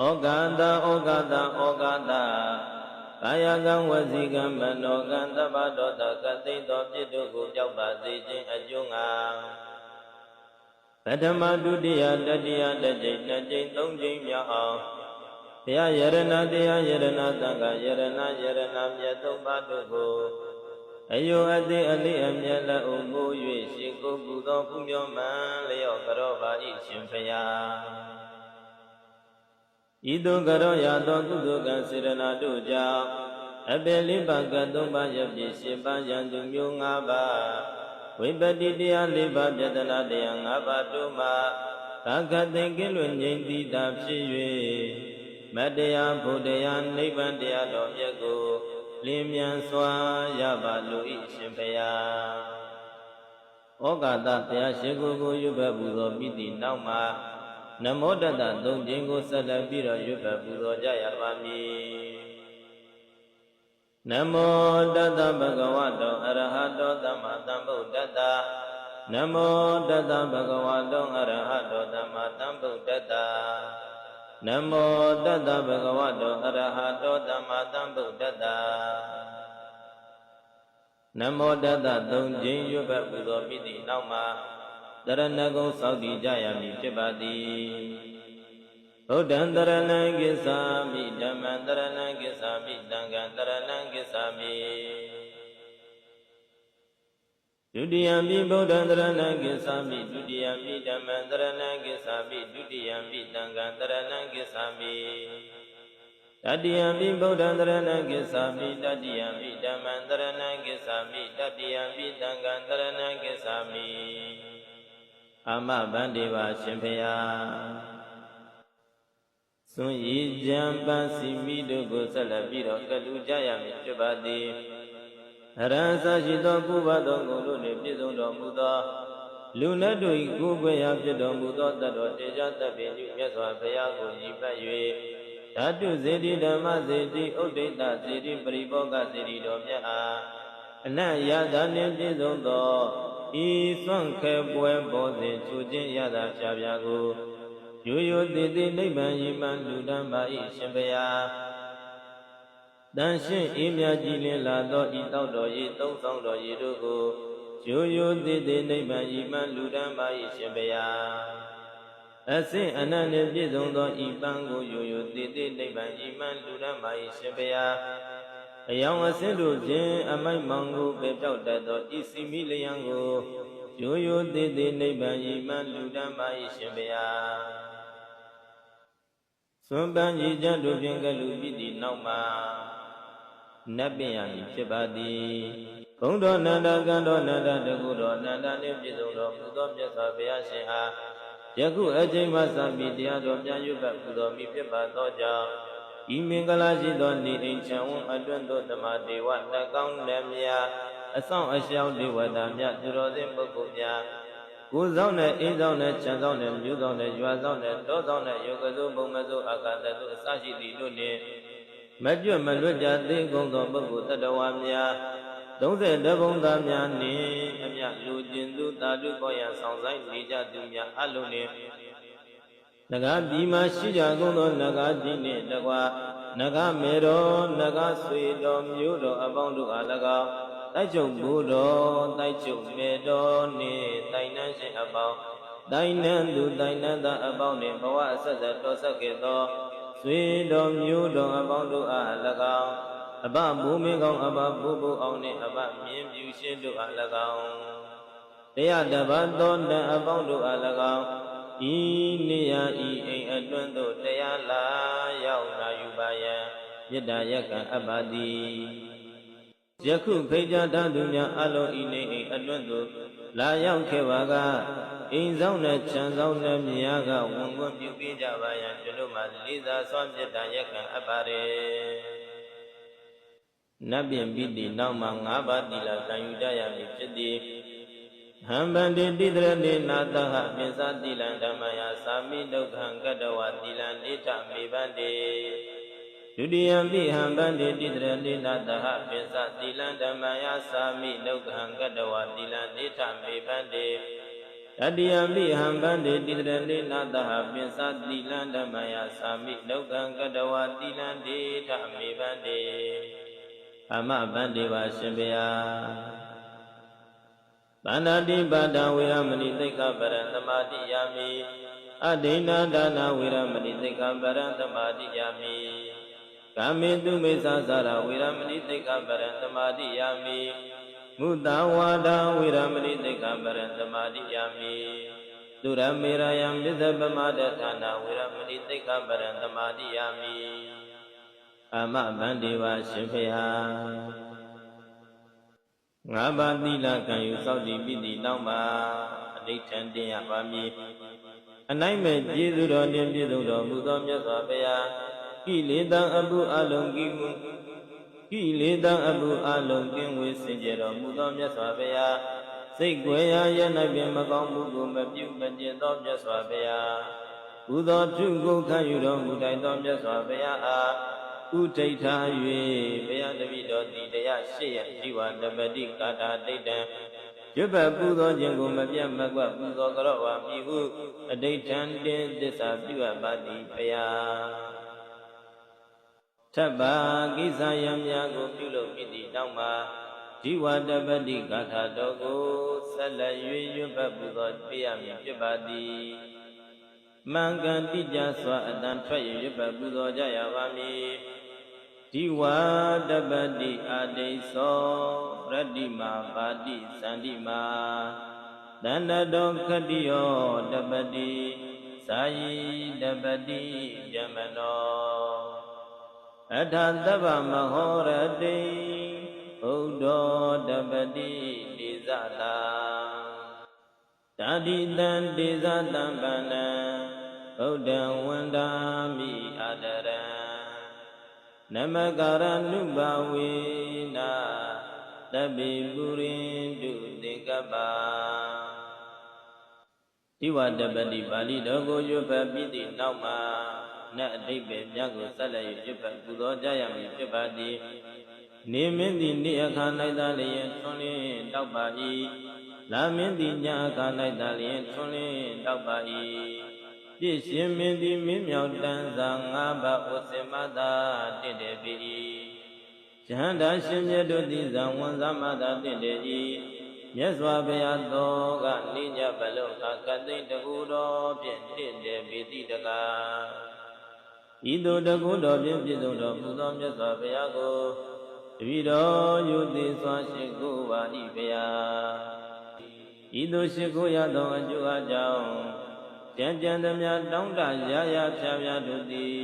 ဩကာသဩကာသဩကာသကာယကံဝစီကံမနောကံသဗ္ဗဒောတကသိသောပြစ်တို့ကိုပြောက်ပါစေခြင်းအကျိုးငါပထမဒုတိယတတိယတစ်ကြိမ်နှစ်ကြိမ်သုံးကြိမ်မြောက်အောင်တရားယရဏတရားယရဏသံဃာယရဏယရဏမြတ်သုံးပါးတို့ကိုအယုအသေးအလေးအမြတ်လက်အုံမိုး၍ရှိကိုပူသောကုမြောမှန်လျော့ကြောပါ၏ရှင်ဖျား ဤသို့ကြောရသောကုသိုလ်ကံစေရနာတို့ကြောင့်အပေလေးပါးကသုံးပါးရပြည့်ရှင်ပါးယံသူမျိုး၅ပါးဝိပတိတရား၄ပါးပြတနာတရား၅ပါးတို့မှာသာကသိင်ကင်းလွင်ငြိမ်တိတာဖြစ်၍မတရားဘုတရားနိဗ္ဗာန်တရားတော်မြတ်ကိုလင်းမြန်စွာရပါလို၏ရှင်ဖျားဩကာသတရားရှိကိုကိုရွတ်ဘပူသောမိတိနောက်မှာ နမောတတသုံးခြင်းကိုဆက်လက်ပြီးတော့ရွတ်ဘပူသောကြရပါမည်နမောတတဗုဒ္ဓဝါတောအရဟတောသမ္မာသမ္ဗုဒ္ဓတ္တနမောတတဗုဒ္ဓဝါတောအရဟတောသမ္မာသမ္ဗုဒ္ဓတ္တနမောတတဗုဒ္ဓဝါတောအရဟတောသမ္မာသမ္ဗုဒ္ဓတ္တနမောတတသုံးခြင်းရွတ်ဘပူသောမိတိနောက်မှာ တရဏဂုံသောက်တည်ကြရမည်ဖြစ်ပါသည်ဗုဒ္ဓံတရဏံကိသာမိဓမ္မံတရဏံကိသာမိတံဃံတရဏံကိသာမိဒုတိယံပိဗုဒ္ဓံတရဏံကိသာမိဒုတိယံပိဓမ္မံတရဏံကိသာမိဒုတိယံပိတံဃံတရဏံကိသာမိတတိယံပိဗုဒ္ဓံတရဏံကိသာမိတတိယံပိဓမ္မံတရဏံကိသာမိတတိယံပိတံဃံတရဏံကိသာမိ အာမဗန္တိပါရှင်ဖျားသွန်ရည်ကြံပန်းစီမိတို့ကိုဆက်လက်ပြီးတော့ကလူကြရမည်ဖြစ်ပါသည်အရဟံသရှိသောကုဘသောဂုဏ်တို့နှင့်ပြည့်စုံတော်မူသောလူနတ်တို့၏ကိုယ်ွယ်ရာဖြစ်တော်မူသောတတ်တော်တေဇသဗ္ဗညုမြတ်စွာဘုရားကိုညီပတ်၍ဓာတုစေတိဓမ္မစေတိဥဒိတစေတိပရိဘောဂစေတိတော်မြတ်အားအနတ်ရသာနှင့်ပြည့်စုံသော ဤသွန့်ခဲပွဲပေါ်စဉ်ချူခြင်းရတာဖြာဖြာကိုရိုးရိုးသေးသေးနိဗ္ဗာန်ရည်မှန်လူတန်းပါ၏ရှင်ဘုရားတန်ရှင်းအေးမြကြည်လင်လာသောဤတောက်တော်ရည်သုံးဆောင်တော်ရည်တို့ကိုရိုးရိုးသေးသေးနိဗ္ဗာန်ရည်မှန်လူတန်းပါ၏ရှင်ဘုရားအစင်အနန္တပြည့်စုံသောဤပန်းကိုရိုးရိုးသေးသေးနိဗ္ဗာန်ရည်မှန်လူတန်းပါ၏ရှင်ဘုရား အယောင်အစင်းတို့ဖြင့်အမိုက်မောင်ကိုပဲပြောက်တတ်သောဤစီမိလျံကိုရိုးရိုးသေးသေးနိဗ္ဗာန်ရည်မှန်လူတန်းပါ၏ရှင်ဘုရားသွန်ပန်းကြီးကြတို့ဖြင့်ကလူပြည်သည်နောက်မှာနတ်ပင်ရမည်ဖြစ်ပါသည်ဘုံတော်နန္ဒကံတော်နန္ဒတကုတော်နန္ဒနှင့်ပြည့်စုံတော်မူသောမြတ်စွာဘုရားရှင်အားယခုအချိန်မှစပြီးတရားတော်ပြန်ရွတ်ပတ်ပူတော်မူဖြစ်ပါသောကြောင့် ဤမင်္ဂလာရှိသောနေအိမ်ချံဝန်းအတွန်းသောဓမ္မဒေဝလက်ကောင်းလည်းမြာအဆောင်အရှောင်းဒေဝတာမြတ်သူတော်စင်ပုဂ္ဂိုလ်များကိုယ်ဆောင်နဲ့အိမ်ဆောင်နဲ့ခြံဆောင်နဲ့မြို့ဆောင်နဲ့ရွာဆောင်နဲ့တောဆောင်နဲ့ယောဂစုဘုံမစုအာကာတစုအစရှိသည့်တို့နှင့်မကြွမလွတ်ကြသိကုန်သောပုဂ္ဂိုလ်တ attva များ30ဘုံသားများနှင့်အမြလူကျင်သူတာတုပေါ်ရဆောင်ဆိုင်နေကြသူများအလုံးနှင့် နဂါပြည်မှာရှိကြကုန်သောနဂါကြီးနှင့်တကွာနဂါမေတော်နဂါဆွေတော်မျိုးတော်အပေါင်းတို့အား၎င်းတိုက်ချုပ်ဘုတော်တိုက်ချုပ်မေတော်နှင့်တိုင်နှန်းရှင်အပေါင်းတိုင်နှန်းသူတိုင်နှန်းသားအပေါင်းနှင့်ဘဝအဆက်ဆက်တော်ဆက်ခဲ့သောဆွေတော်မျိုးတော်အပေါင်းတို့အား၎င်းအဘဘုမင်းကောင်းအဘဘုဘုအောင်နှင့်အဘမြင်းပြူရှင်တို့အား၎င်းတရားတပတ်သောတန်အပေါင်းတို့အား၎င်း ဤနေရဤအိမ်အတွန်းသို့တရားလာရောက်လာယူပါယံမေတ္တာရက်ကံအပ္ပတိယခုဖိတ်ကြားတတ်သူများအလုံးဤနေအိမ်အတွန်းသို့လာရောက်ခဲ့ပါကအိမ်ဆောင်နဲ့ခြံဆောင်နဲ့မြားကဝန်ကွန်းပြုပေးကြပါယံကျွန်တို့မှာလေးစားစွာမေတ္တာရက်ကံအပ္ပါရေနတ်ပြင်ပိတိနောက်မှာ၅ပါးတိလာတန်ယူကြရမည်ဖြစ်သည် ဟံဗန္တိတိတရဏေနာတဟပိသတိလံဓမ္မယသာမိဒုက္ခံကတဝတိလံနေထမေဗန္တိဒုတိယံပိဟံဗန္တိတိတရဏေနာတဟပိသတိလံဓမ္မယသာမိဒုက္ခံကတဝတိလံနေထမေဗန္တိတတိယပိဟံဗန္တိတိတရလေနာတဟပင်စတိလန္ဓမယသာမိလောကံကတဝတိလန္တိထမေဗန္တိအမဗန္တိပါရှင်ဗျာ ဗန္ဒတိပါဒဝေရမဏိသိက္ခပရံသမာတိယာမိအဒိဏဒါနဝေရမဏိသိက္ခပရံသမာတိယာမိကာမေတုမေသသရဝေရမဏိသိက္ခပရံသမာတိယာမိမုတဝါဒဝေရမဏိသိက္ခပရံသမာတိယာမိသူရမေရယံပစ္စပမဒဌာနဝေရမဏိသိက္ခပရံသမာတိယာမိအမဗန္တိဝါရှင်ဖေဟာ ငါးပါးသီလကံယူစောင့်တည်ပြီးသည့်နောက်မှာအဋိဋ္ဌံတင်ရပါမည်အနိုင်မဲ့ကျေးဇူးတော်နှင့်ပြည့်စုံတော်မူသောမြတ်စွာဘုရားကိလေသာအပုအလုံးကိမှုကိလေသာအပုအလုံးကင်းဝေးစင်ကြယ်တော်မူသောမြတ်စွာဘုရားစိတ်ွယ်ရာရ၌ပင်မကောင်းမှုကိုမပြုမကျင့်သောမြတ်စွာဘုရားကုသောပြုကိုခံယူတော်မူတိုင်သောမြတ်စွာဘုရားအား ဥထိတ်ထား၍ဘုရားတပည့်တော်သည်တရားရှိရជីဝတပတိကာတာတိတ်တံရွတ်ပတ်ပူသောခြင်းကိုမပြတ်မကွက်ပူသောကြောဝါမိဟုအဋိဋ္ဌံတင်သစ္စာပြုအပ်ပါသည်ဘုရားထပ်ပါကိစ္စယံများကိုပြုလုပ်ပြီးသည့်နောက်မှာជីဝတပတိကာထာတော်ကိုဆက်လက်၍ရွတ်ပတ်ပူသောပြရမည်ဖြစ်ပါသည်မှန်ကန်တိကျစွာအတန်ထွက်၍ရွတ်ပတ်ပူဇော်ကြရပါမည် ဒီဝါတပတိအာဒိသောရတ္တိမာပါတိသန္တိမာတန္တတောခတိယောတပတိသာယီတပတိယမနောအထာတဗ္ဗမဟောရတိဘုဒ္ဓောတပတိတိဇတာတာတိတံတိဇတံဗန္နံဗုဒ္ဓံဝန္ဒာမိအာဒရံ နမကာရနုဘဝေနာတပိပုရိတုတေကပ္ပါဒီဝတပတိပါဠိတော်ကိုရွတ်ဖတ်ပြီးသည့်နောက်မှာနတ်အတိတ်ပဲမြတ်ကိုဆက်လက်ရွတ်ဖတ်ပူဇော်ကြရမည်ဖြစ်ပါသည်နေမင်းသည်နေ့အခါ၌သာလျင်ထွန်းလင်းတောက်ပါ၏လာမင်းသည်ညအခါ၌သာလျင်ထွန်းလင်းတောက်ပါ၏ ပြည့်ရှင်မင်းသည်မင်းမြောက်တန်းစာငါးပါးဝစေမသာတင့်တယ်ပြီယဟန္တာရှင်မြတ်တို့သည်ဇံဝန်သမသာတင့်တယ်၏မြတ်စွာဘုရားတော်ကနိညဘလုံးအခကသိတကူတော်ဖြင့်တင့်တယ်ပြီတိတကားဤသို့တကူတော်ဖြင့်ပြည့်စုံတော်မူသောမြတ်စွာဘုရားကိုတပည့်တော်ယုသိစွာရှိခိုးပါ၏ဘုရားဤသို့ရှိခိုးရသောအကျိုးအကြောင်း ကြံကြံသမျှတောင်းတရာရာဖြာဖြာတို့သည်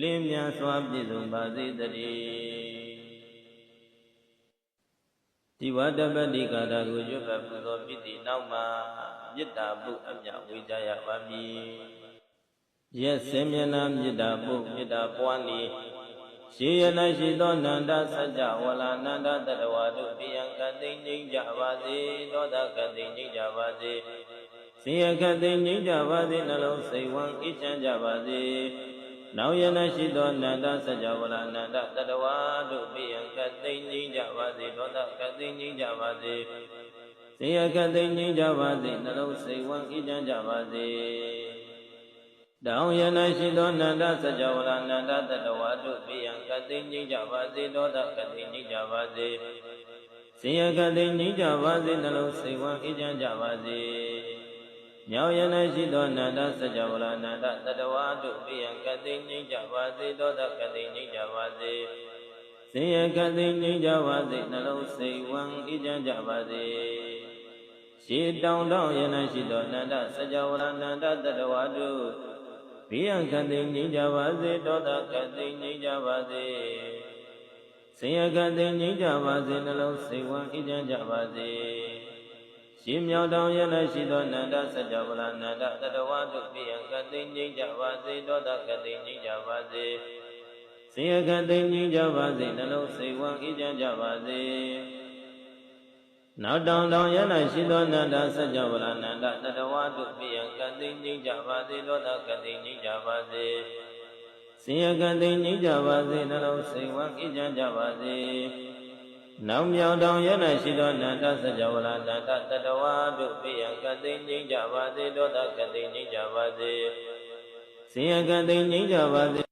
လင်းမြန်စွာပြည့်စုံပါစေတည်းဒီဝတ္တပတိကာတာကိုရွတ်ပတ်ပူဇော်ပြီးသည့်နောက်မှာမေတ္တာပုအမြဝေကြရပါမည်ရက်စင်မျက်နှာမေတ္တာပုမေတ္တာပွားနေရှိရ၌ရှိသောနန္ဒစัจ java ဝလာနန္ဒတတဝါတို့ပြယံကတိငြိမ်းကြပါစေသောတာကတိငြိမ်းကြပါစေ ဆင်းရဲခတ်သိငြိမ်းကြပါစေနှလုံးစိတ်ဝမ်းအေးချမ်းကြပါစေနောက်ရဏရှိသောနန္ဒစัจ java ဝလာနန္ဒတတဝါတို့ပြယံကတိငြိမ်းကြပါစေသောတာကတိငြိမ်းကြပါစေဆင်းရဲခတ်သိငြိမ်းကြပါစေနှလုံးစိတ်ဝမ်းအေးချမ်းကြပါစေတောင်ယနာရှိသောနန္ဒစัจ java ဝလာနန္ဒတတဝါတို့ပြယံကတိငြိမ်းကြပါစေသောတာကတိငြိမ်းကြပါစေဆင်းရဲခတ်သိငြိမ်းကြပါစေနှလုံးစိတ်ဝမ်းအေးချမ်းကြပါစေ မြောင်ရ၌ရှိသောနန္ဒစัจ java လာနန္ဒတတဝါတို့ပြယံကတိငြိမ်းကြပါစေသောတကတိငြိမ်းကြပါစေစင်ယကတိငြိမ်းကြပါစေနှလုံးစိတ်ဝမ်းအေးချမ်းကြပါစေရှေတောင်တောင်ရ၌ရှိသောနန္ဒစัจ java လာနန္ဒတတဝါတို့ပြယံကတိငြိမ်းကြပါစေသောတကတိငြိမ်းကြပါစေစင်ယကတိငြိမ်းကြပါစေနှလုံးစိတ်ဝမ်းအေးချမ်းကြပါစေ ရှင်မြောင်တောင်ရ၌ရှိသောနန္ဒစัจ java လာနန္ဒတတဝါတို့ပြယံကတိငြိမ်းကြပါစေသောတကတိငြိမ်းကြပါစေစင်ယကတိငြိမ်းကြပါစေနှလုံးစိတ်ဝမ်းအေးချမ်းကြပါစေနောက်တောင်တောင်ရ၌ရှိသောနန္ဒစัจ java လာနန္ဒတတဝါတို့ပြယံကတိငြိမ်းကြပါစေသောတကတိငြိမ်းကြပါစေစင်ယကတိငြိမ်းကြပါစေနှလုံးစိတ်ဝမ်းအေးချမ်းကြပါစေ နောင်မြောင်တောင်ရ၌ရှိသောနန္ဒစကြဝဠာနန္ဒတတဝါတို့ပိယကတိငြိမ့်ကြပါစေဒေါသကတိငြိမ့်ကြပါစေဆင်းရဲကတိငြိမ့်ကြပါစေ